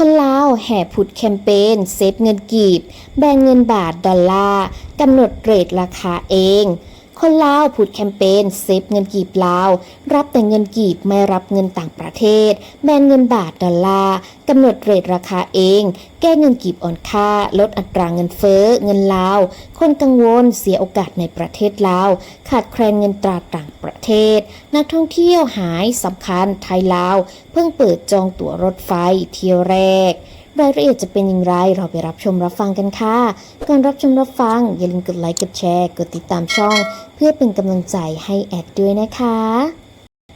คนลาวแห่ผุดแคมเปญเซฟเงินกีบ แบ่งเงินบาทดอลลาร์กำหนดเรทราคาเอง คนลาวผุดแคมเปญเซฟเงินกีบลาว รับแต่เงินกีบไม่รับเงินต่างประเทศ แบนเงินบาทดอลลาร์กำหนดเรทราคาเอง แก้เงินกีบอ่อนค่า ลดอัตราเงินเฟ้อ เงินลาว คนกังวลเสียโอกาสในประเทศลาว ขาดแคลนเงินตราต่างประเทศ นักท่องเที่ยวหายสำคัญไทยลาว เพิ่งเปิดจองตั๋วรถไฟเที่ยวแรกรายละเอียดจะเป็นอย่างไร เราไปรับชมรับฟังกันค่ะ ก่อนรับชมรับฟัง อย่าลืมกดไลค์ กดแชร์ กดติดตามช่อง เพื่อเป็นกำลังใจให้แอดด้วยนะคะ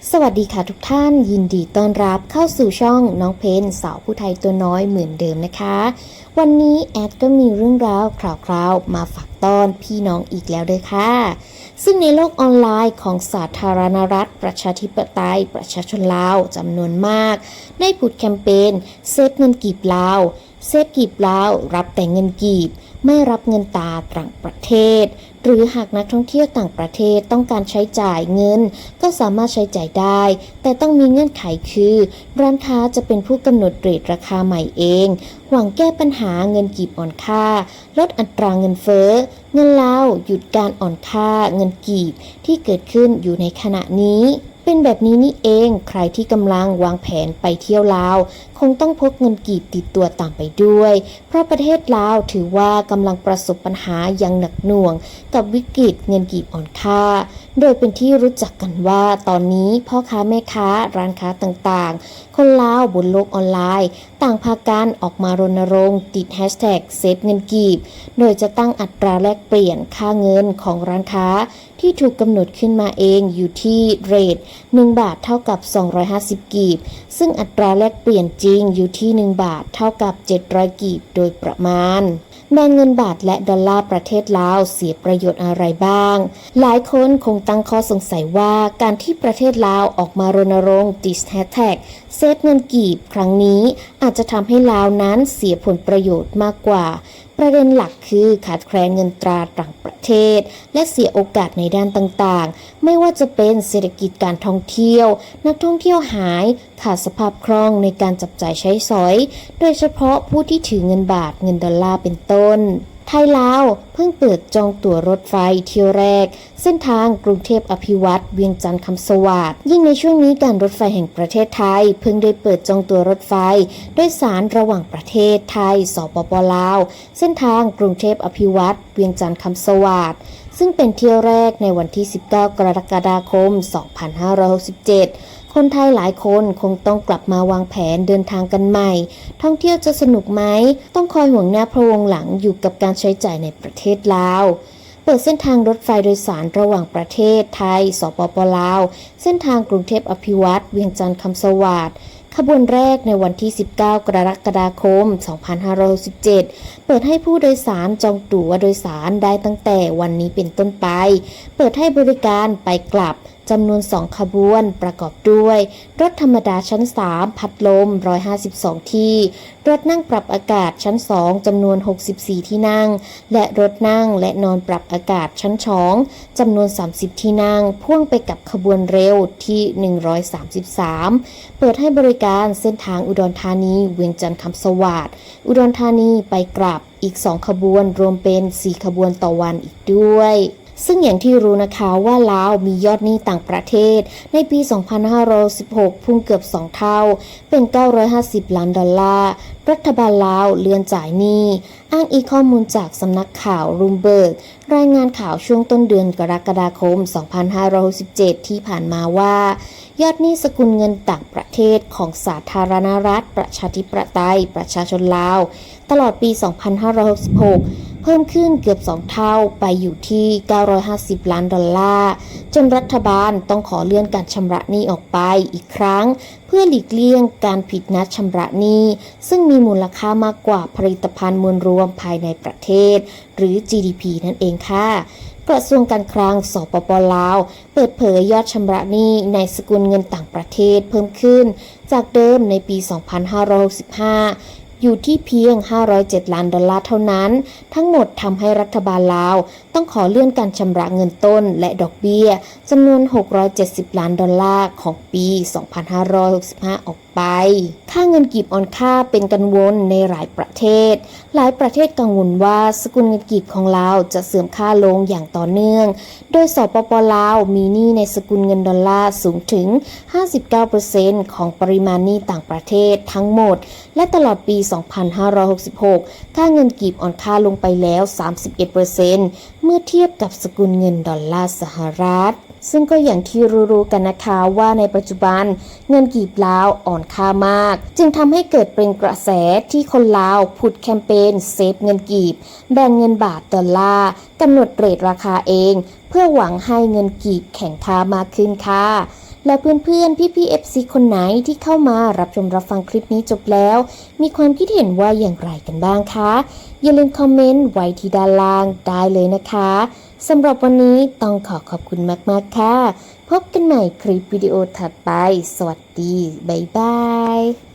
สวัสดีค่ะทุกท่านยินดีต้อนรับเข้าสู่ช่องน้องเพนสาวผู้ไทยตัวน้อยเหมือนเดิมนะคะ วันนี้แอดก็มีเรื่องราวคราวๆ มาฝากต้อนพี่น้องอีกแล้วด้วยค่ะ ซึ่งในโลกออนไลน์ของสาธารณรัฐ ประชาธิปไตย ประชาชนลาวจำนวนมาก ได้ผุดแคมเปญเซฟเงินกีบลาว เซฟกีบลาวรับแต่เงินกีบ ไม่รับเงินตาต่างประเทศ หรือหากนักท่องเที่ยวต่างประเทศต้องการใช้จ่ายเงิน ก็สามารถใช้จ่ายได้ แต่ต้องมีเงื่อนไขคือ ร้านค้าจะเป็นผู้กำหนดเรทราคาใหม่เอง หวังแก้ปัญหาเงินกีบอ่อนค่า ลดอัตราเงินเฟ้อ เงินลาวหยุดการอ่อนค่าเงินกีบที่เกิดขึ้นอยู่ในขณะนี้เป็นแบบนี้นี่เอง ใครที่กำลังวางแผนไปเที่ยวลาว คงต้องพกเงินกีบติดตัวตามไปด้วย เพราะประเทศลาวถือว่ากำลังประสบปัญหาอย่างหนักหน่วง กับวิกฤตเงินกีบอ่อนค่า โดยเป็นที่รู้จักกันว่าตอนนี้พ่อค้าแม่ค้าร้านค้าต่างๆ คนลาวบนโลกออนไลน์ ต่างพากันออกมารณรงค์ติดแฮชแท็กเซฟเงินกีบ โดยจะตั้งอัตราแลกเปลี่ยนค่าเงินของร้านค้าที่ถูกกำหนดขึ้นมาเองอยู่ที่เรท1บาทเท่ากับ 250 กีบ ซึ่งอัตราแลกเปลี่ยนจริงริงอยู่ที่ 1 บาทเท่ากับ 700 กีบโดยประมาณ แม้เงินบาทและดอลลาร์ประเทศลาวเสียประโยชน์อะไรบ้าง หลายคนคงตั้งข้อสงสัยว่าการที่ประเทศลาวออกมารณรงค์ติดแฮชแท็กเซฟเงินกีบครั้งนี้อาจจะทำให้ลาวนั้นเสียผลประโยชน์มากกว่า ประเด็นหลักคือขาดแคลนเงินตราต่างประเทศ และเสียโอกาสในด้านต่างๆ ไม่ว่าจะเป็นเศรษฐกิจการท่องเที่ยว นักท่องเที่ยวหายขาดสภาพคล่องในการจับจ่ายใช้สอย โดยเฉพาะผู้ที่ถือเงินบาทเงินดอลลาร์เป็นต้น ไทยลาวเพิ่งเปิดจองตั๋วรถไฟเที่ยวแรก เส้นทางกรุงเทพอภิวัตรเวียงจันทร์คำสวัสดยิ่งในช่วงนี้การรถไฟแห่งประเทศไทย เพิ่งได้เปิดจองตั๋วรถไฟ โดยสารระหว่างประเทศไทยสปปลาว เส้นทางกรุงเทพอภิวัตรเวียงจันทร์คำสวัสดซึ่งเป็นเที่ยวแรกในวันที่ 19 กรกฎาคม 2567 คนไทยหลายคนคงต้องกลับมาวางแผนเดินทางกันใหม่ ท่องเที่ยวจะสนุกไหม ต้องคอยห่วงหน้าพระวงหลังอยู่กับการใช้จ่ายในประเทศลาว เปิดเส้นทางรถไฟโดยสารระหว่างประเทศไทย สปปลาว เส้นทางกรุงเทพอภิวัตรเวียงจันทร์คำสวัสดขบวนแรกในวันที่ 19 กรกฎาคม 2567 เปิดให้ผู้โดยสารจองตั๋วโดยสารได้ตั้งแต่วันนี้เป็นต้นไป เปิดให้บริการไปกลับ จำนวน2ขบวนประกอบด้วย รถธรรมดาชั้น 3 พัดลม 152 ที่ รถนั่งปรับอากาศชั้น 2จำนวน 64 ที่นั่ง และรถนั่งและนอนปรับอากาศชั้น2จำนวน 30 ที่นั่ง พ่วงไปกับขบวนเร็วที่ 133 เปิดให้บริการเส้นทางอุดรธานีเวียงจันทร์คำสวัสดิ์อุดรธานีไปกลับอีก 2 ขบวนรวมเป็น 4 ขบวนต่อวันอีกด้วย ซึ่งอย่างที่รู้นะคะว่าลาวมียอดหนี้ต่างประเทศ ในปี 2516 พุ่งเกือบ 2 เท่า เป็น 950 ล้านดอลลาร์ รัฐบาลลาวเลื่อนจ่ายหนี้ อ้างอีข้อมูลจากสำนักข่าวรูมเบิร์ก รายงานข่าวช่วงต้นเดือนกรกฎาคม 2567 ที่ผ่านมาว่า ยอดหนี้สกุลเงินต่างประเทศของสาธารณรัฐ ประชาธิปไตย ประชาชนลาว ตลอดปี 2566 เพิ่มขึ้นเกือบ 2 เท่าไปอยู่ที่ 950 ล้านดอลลาร์ จนรัฐบาลต้องขอเลื่อนการชำระหนี้ออกไปอีกครั้ง เพื่อหลีกเลี่ยงการผิดนัดชำระหนี้ ซึ่งมีมูลค่ามากกว่าผลิตภัณฑ์มวลรวมภายในประเทศ หรือ GDP นั่นเองค่ะกระทรวงการคลังสปปลาว เปิดเผยยอดชำระหนี้ในสกุลเงินต่างประเทศเพิ่มขึ้น จากเดิมในปี 2565 อยู่ที่เพียง 507 ล้านดอลลาร์เท่านั้น ทั้งหมดทำให้รัฐบาลลาว ต้องขอเลื่อนการชำระเงินต้นและดอกเบี้ยจำนวน 670 ล้านดอลลาร์ของปี 2565 ออกไป ค่าเงินกีบออนค่าเป็นกังวลในหลายประเทศ หลายประเทศกังวลว่าสกุลเงินกีบของเราจะเสื่อมค่าลงอย่างต่อเนื่อง โดยสปปลาวมีหนี้ในสกุลเงินดอลลาร์สูงถึง 59%ของปริมาณหนี้ต่างประเทศทั้งหมด และตลอดปี2566 ค่าเงินกีบอ่อนค่าลงไปแล้ว 31%เมื่อเทียบกับสกุลเงินดอลลาร์สหรัฐซึ่งก็อย่างที่รู้ๆกันนะคะว่าในปัจจุบันเงินกีบลาวอ่อนค่ามาก จึงทำให้เกิดเป็นกระแสที่คนลาวผุดแคมเปญเซฟเงินกีบ แบ่งเงินบาทดอลลาร์กำหนดเรทราคาเอง เพื่อหวังให้เงินกีบแข็งค่ามากขึ้นค่ะ และเพื่อนๆ พี่ๆ FC คนไหนที่เข้ามารับชมรับฟังคลิปนี้จบแล้ว มีความคิดเห็นว่าอย่างไรกันบ้างคะ อย่าลืมคอมเมนต์ไว้ที่ด้านล่างได้เลยนะคะสำหรับวันนี้ต้องขอขอบคุณมากๆค่ะ พบกันใหม่คลิปวิดีโอถัดไป สวัสดี บ๊ายบาย